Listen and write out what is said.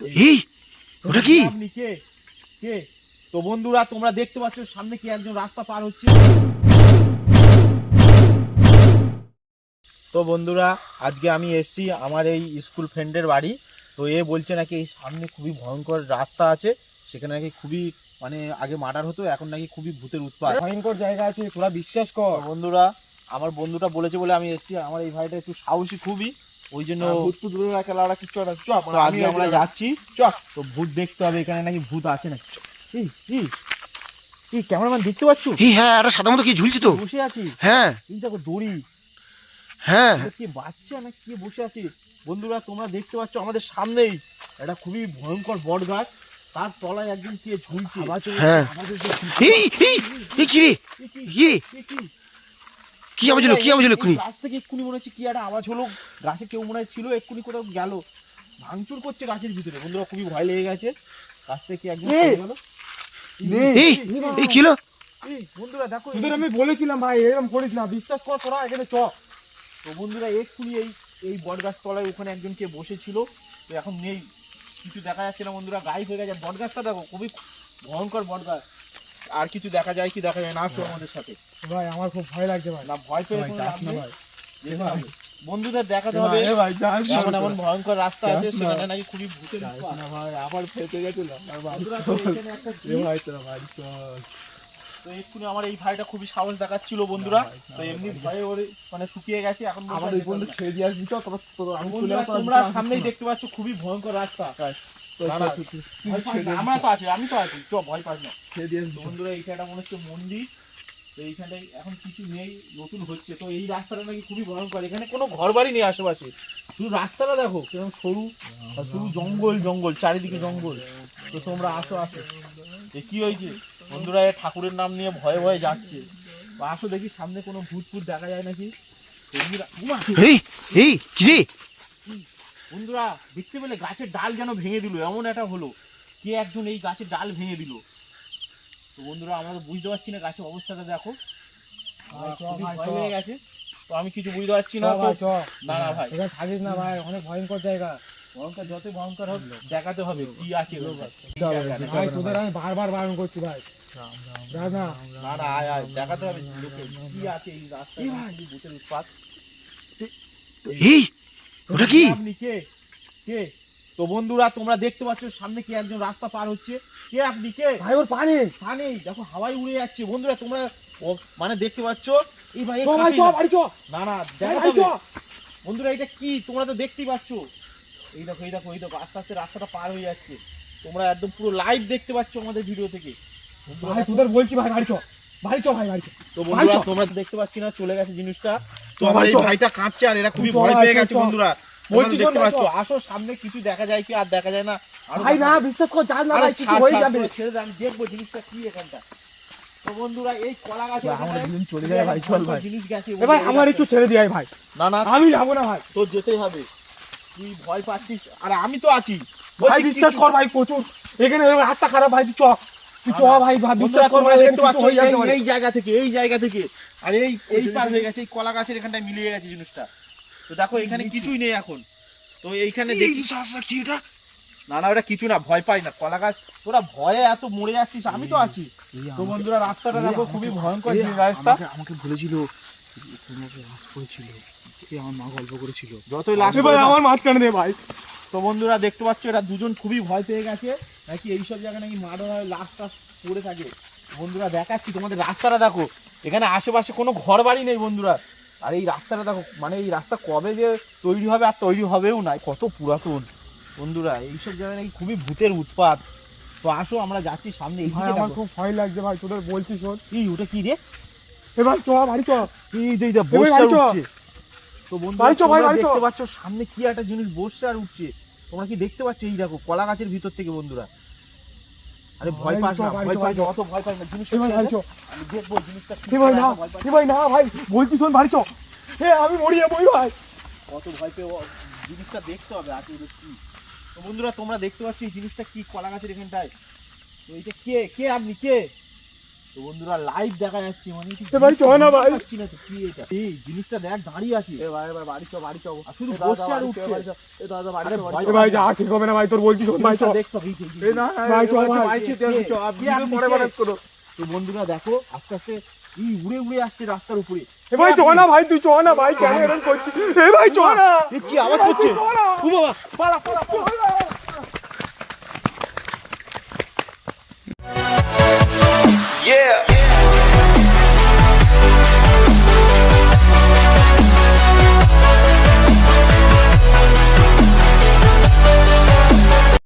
এই ওটা কি? আপনি কে? কে? তো বন্ধুরা তোমরা দেখতে পাচ্ছ সামনে কি একজন রাস্তা পার হচ্ছে? তো বন্ধুরা আজকে আমি এসছি আমার এই স্কুল ফ্রেন্ডের বাড়ি। তো এ বলছে নাকি এই সামনে খুবই ভয়ঙ্কর রাস্তা আছে সেখানে নাকি খুবই মানে আগে মার্ডার হতো এখন নাকি খুবই ভূতের উৎপাত। ভয়ঙ্কর জায়গা আছে তোরা বিশ্বাস কর। বন্ধুরা আমার বন্ধুটা বলেছে বলে আমি এসছি আমার এই ভাইটা একটু সাহসী খুবই। ওই জন্য তো আজকে আমরা যাচ্ছি। তো ভূত দেখতে হবে এখানে নাকি ভূত আছে নাকি? এই ক্যামেরাম্যান দেখতে পাচ্ছ? এই হ্যাঁ একটা সাদা মতো কি ঝুলছে তো? বসে আছি। হ্যাঁ। এই দেখো দড়ি। হ্যাঁ। কে বাচ্চা না কে বসে আছে? বন্ধুরা তোমরা দেখতে পাচ্ছ আমাদের সামনেই এটা খুবই ভয়ঙ্কর বট গাছ। তার তলায় একজন কে ঝুলছে? হ্যাঁ। আমাদের যে এই এই এই কি? রে কি? কি আওয়াজ হলো? কি আওয়াজ হলো এক্ষুনি? গাছ থেকে এক্ষুনি মনে হচ্ছে কি একটা আওয়াজ হলো। গাছে কেউ মনে হয় ছিল এক্ষুনি কোথাও গেল। ভাঙচুর করছে গাছের ভিতরে। বন্ধুরা খুবই ভয় লেগে গেছে। গাছ থেকে একজন গেল। এই এই কি হলো? বন্ধুরা দেখো তোদের আমি বলেছিলাম ভাই এরকম করিস না। বিশ্বাস কর তোরা এখানে চ। তো বন্ধুরা এক্ষুনি এই এই বটগাছ তলায় ওখানে একজন কে বসেছিল। তো এখন নেই। কিছু দেখা যাচ্ছে না বন্ধুরা গাইব হয়ে গেছে। বটগাছটা দেখো খুবই ভয়ঙ্কর বটগাছ। আর কিছু দেখা যায় কি দেখা যায় না আসো আমাদের সাথে। ভাই আমার খুব ভয় লাগছে ভাই। না ভয় পেয়ে ভাই। বন্ধুদের দেখাতে হবে। এমন এমন ভয়ঙ্কর রাস্তা আছে সেখানে নাকি খুবই ভূতের ভাই আবার ফেটে গেছিল আর ভাই বন্ধুরা, তো তো এক্ষুনি আমার এই ভাইটা খুবই সাহস দেখাচ্ছিল বন্ধুরা। তো এমনি ভয়ে ওরে মানে শুকিয়ে গেছে এখন আমার ওই না। ছেড়ে দিয়ে আসবি আর তোমরা সামনেই দেখতে পাচ্ছ খুবই ভয়ঙ্কর রাস্তা। আমরা তো আছি আমি তো আছি। চ ভয় পাস না। বন্ধুরা এইখানটা মনে হচ্ছে মন্দির। তো এইখানটায় এখন কিছু নেই নতুন হচ্ছে। তো এই রাস্তাটা নাকি খুবই ভয়ঙ্কর। এখানে কোনো ঘর বাড়ি নেই আশেপাশে। শুধু রাস্তাটা দেখো কীরকম সরু আর শুধু জঙ্গল জঙ্গল চারিদিকে জঙ্গল। তো তোমরা আসো আসো। এ কি হয়েছে? বন্ধুরা এ ঠাকুরের নাম নিয়ে ভয়ে ভয়ে যাচ্ছে। আসো দেখি সামনে কোনো ভূত ফুট দেখা যায় নাকি? এই এই কি রে? বন্ধুরা দেখতে পেলে গাছের ডাল যেন ভেঙে দিল এমন একটা হলো। কে একজন এই গাছের ডাল ভেঙে দিল? তো বন্ধুরা আমরা তো বুঝতে পারছি না গাছের অবস্থাটা দেখো। হয়ে গেছে। তো আমি কিছু বুঝতে পারছি না। না না ভাই। এখানে থাকিস না ভাই অনেক ভয়ঙ্কর জায়গা। ভয়ঙ্কর যত ভয়ঙ্কর হোক দেখাতে হবে কি আছে ভাই তোদের আমি বারবার বারণ করছি ভাই। না না। না আয় আয় দেখাতে হবে লোকে কি আছে এই রাস্তায় ভূতের উৎপাত। এই! ওটা কি? আপনি কে? কে? তো বন্ধুরা তোমরা দেখতে পাচ্ছ সামনে কি একজন রাস্তা পার হচ্ছে। কে আপনি কে? ভাই ওর পানি নেই। দেখো হাওয়ায় উড়ে যাচ্ছে। বন্ধুরা তোমরা মানে দেখতে পাচ্ছ? এই ভাই না। বাড়ি চ। না দেখা বন্ধুরা এটা কি? তোমরা তো দেখতেই পাচ্ছ। এই দেখো এই দেখো এই দেখো আস্তে আস্তে রাস্তাটা পার হয়ে যাচ্ছে। তোমরা একদম পুরো লাইভ দেখতে পাচ্ছ আমাদের ভিডিও থেকে। ভাই তোদের বলছি ভাই বাড়ি চ। বাড়ি চ ভাই বাড়ি চ। তো বন্ধুরা তোমরা দেখতে পাচ্ছি না চলে গেছে জিনিসটা। তো আমার এই ভাইটা কাঁপছে আর এরা খুবই ভয় পেয়ে গেছে বন্ধুরা। তোমরা বলছি, তো দেখতে পাচ্ছ আসো সামনে কিছু দেখা যায় কি আর দেখা যায় না। ভাই না বিশ্বাস কর যাস না ভাই কিছু হয়ে যাবে। ছেড়ে দে, আমি দেখব জিনিসটা কি এখানটা। তো বন্ধুরা এই কলা গাছে ভাই, আমার চলে যায় ভাই, চল ভাই। জিনিস গেছে ভাই আমার একটু ছেড়ে ভাই। না না আমি যাব না ভাই। তোর যেতেই হবে। তুই ভয় পাচ্ছিস আরে আমি তো আছি। ভাই বিশ্বাস কর ভাই প্রচুর। এখানে রাস্তা খারাপ ভাই তুই চ। তুই চ না, না। ভাই ভাই বিশ্বাস কর দেখতে দেখতে পাচ্ছ এই- এই জায়গা থেকে এই জায়গা থেকে। আর এই এই পার হয়ে গেছে এই কলা গাছের এখানটায় মিলিয়ে গেছে জিনিসটা। তো দেখো এখানে কিছুই নেই এখন। তো এইখানে দেখি। কি এটা? না না ওটা কিছু না ভয় পাই না। কলা গাছ তোরা ভয়ে এত মরে যাচ্ছিস আমি তো আছি। তো বন্ধুরা রাস্তাটা দেখো খুবই ভয়ঙ্কর রাস্তা। আমাকে তোমাকে করেছিল। আমার মা গল্প করেছিল। যতই ভাই আমার মাঝখানে দে ভাই। তো বন্ধুরা দেখতে পাচ্ছ এরা দুজন খুবই ভয় পেয়ে গেছে। নাকি এইসব জায়গায় নাকি মার্ডার হয় লাশ টাশ পড়ে থাকে। বন্ধুরা দেখাচ্ছি তোমাদের রাস্তাটা দেখো। এখানে আশেপাশে কোনো ঘর বাড়ি নেই বন্ধুরা। আর এই রাস্তাটা দেখো মানে এই রাস্তা কবে যে তৈরি হবে আর তৈরি হবেও না কত পুরাতন। বন্ধুরা এইসব জায়গায় নাকি খুবই ভূতের উৎপাত। তো আসো আমরা যাচ্ছি সামনে এই ভাই আমার খুব ভয় লাগছে ভাই তোদের বলছি শোন। এই ওটা কি রে? এবার চ বাড়ি চ এই যে চ। উঠছে। তো বন্ধুরা তোমরা দেখতে পাচ্ছ সামনে কি একটা জিনিস বর্ষা আর উঠছে। তোমরা কি দেখতে পাচ্ছ? এই দেখো কলা গাছের ভিতর থেকে বন্ধুরা। আরে ভয় পাস না ভয় পাস না অত ভয় পাস না। জিনিসটা ভাই। চ আমি দেখব জিনিসটা কি ভাই না এ ভাই না। ভাই বলছি শোন বাড়ি চ এ আমি মরি যাব ভাই। ভয় পেয়ে জিনিসটা দেখতে হবে আছে কি? তো বন্ধুরা তোমরা দেখতে পাচ্ছ এই জিনিসটা কি কলা গাছের এখানটায়? তো এইটা কে কে আপনি কে? তো বন্ধুরা লাইভ দেখা যাচ্ছে মানে ভাই, চল না ভাই। পাচ্ছি না তো, কি এটা। এই জিনিসটা দেখ দাঁড়িয়ে আছে। এ ভাই ভাই বাড়ি চ বাড়ি চ আর শুধু বসছে আর উঠছে। এ দাদা বাড়ি ভাই, বাড়ি ভাই যা ঠিক হবে না ভাই তোর বলছি শোন ভাই দেখতে হবে, এই না ভাই, চ, ভাই। চ, আর আপনি পরে কে? করো। তো বন্ধুরা দেখো আস্তে আস্তে ই উড়ে উড়ে আসছে রাস্তার উপরে। এ ভাই চ না ভাই তুই চ না ভাই কেন এরকম করছিস। এ ভাই চ না এ কি আওয়াজ করছে? ও বাবা পালা পালা পালা। Yeah.